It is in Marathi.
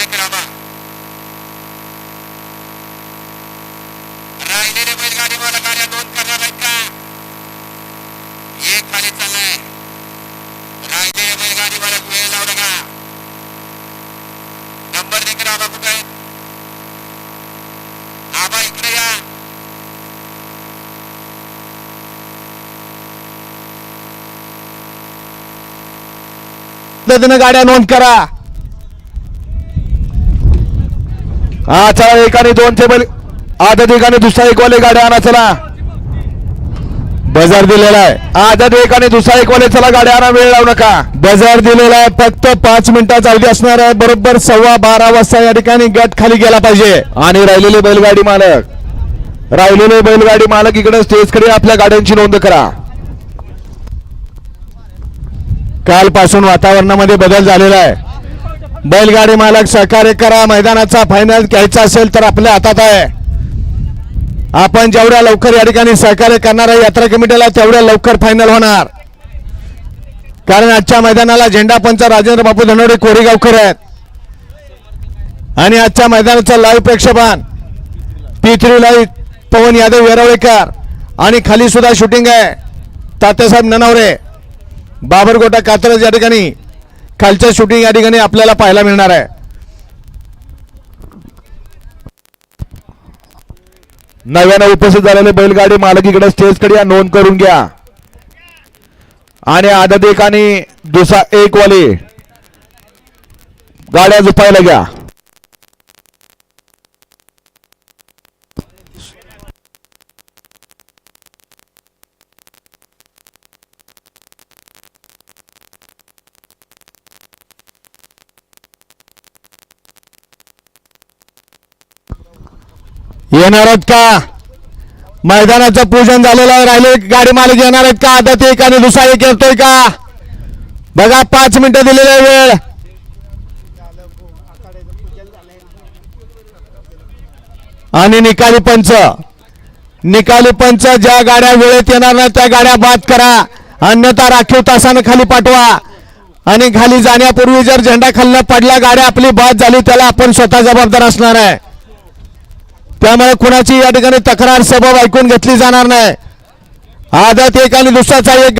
टक्के लांबा राहिलेले बैलगाडी मला गाड्या नोंद करणार आहेत का एक खाली चाललाय राहिलेले बैलगाडी मला वेळ लावू नका नंबर देखील आबा कुठे आहेत आबा इकडे या पद्धतीनं गाड्या नोंद करा हा चला एक आणि दोन टेबल आदत एक आणि दुसरा एक वाले गाड्या आणा चला. बजार दिलेला आहे. आदत एक आणि दुसरा एक वाले चला गाड्या आणा वेळ लावू नका. बजार दिलेला आहे फक्त पाच मिनिटाचा अवधी असणार आहे. बरोबर सव्वा बारा वाजता या ठिकाणी गट खाली गेला पाहिजे. आणि राहिलेले बैलगाडी मालक. राहिलेले बैलगाडी मालक इकडे स्टेजकडे आपल्या गाड्यांची नोंद करा. कालपासून वातावरणामध्ये बदल झालेला आहे. बैलगाडी मालक सहकार्य करा. मैदानाचा फायनल घ्यायचा असेल तर आपल्या हातात आहे. आपण जेवढ्या लवकर या ठिकाणी सहकार्य करणार आहे यात्रा कमिटीला तेवढ्या लवकर फायनल होणार. कारण आजच्या मैदानाला झेंडा पंच राजेंद्र बापू धनोडे कोरेगावकर आहेत. आणि आजच्या मैदानाचं live प्रेक्षेपण P three live Pawan Yadav Yerwalekar. आणि खाली सुद्धा शूटिंग आहे. तात्यासाहेब ननावरे बाबरगोटा कात्रज या ठिकाणी. खालच्या शूटिंग या ठिकाणी आपल्याला पाहायला मिळणार आहे. नव्यानं उपस्थित झालेले बैलगाडी मालक इकडे स्टेजकडे या नोंद करून घ्या. आणि आदत एक आणि दुसरा एक वाले. गाड्या झुपायला घ्या. येणार आहेत का? मैदानाचं पूजन झालेलं आहे. राहिले गाडी मालक येणार आहेत का? आता ते एकाने दुसरा एक येतोय का? बघा पाच मिनिटं दिलेला आहे वेळ. आणि निकाली पंच. निकाली पंच ज्या गाड्या वेळेत येणार नाही त्या गाड्या बाद करा. अन्यथा राखीव तासानं खाली पाठवा. आणि खाली जाण्यापूर्वी जर झेंडा खाल्ला पडला गाड्या आपली बाद झाली त्याला आपण स्वतः जबाबदार असणार आहे. त्यामुळे कुणाची या ठिकाणी तक्रार सबब ऐकून घेतली जाणार नाही. आदत एक आणि दुसऱ्याचा एक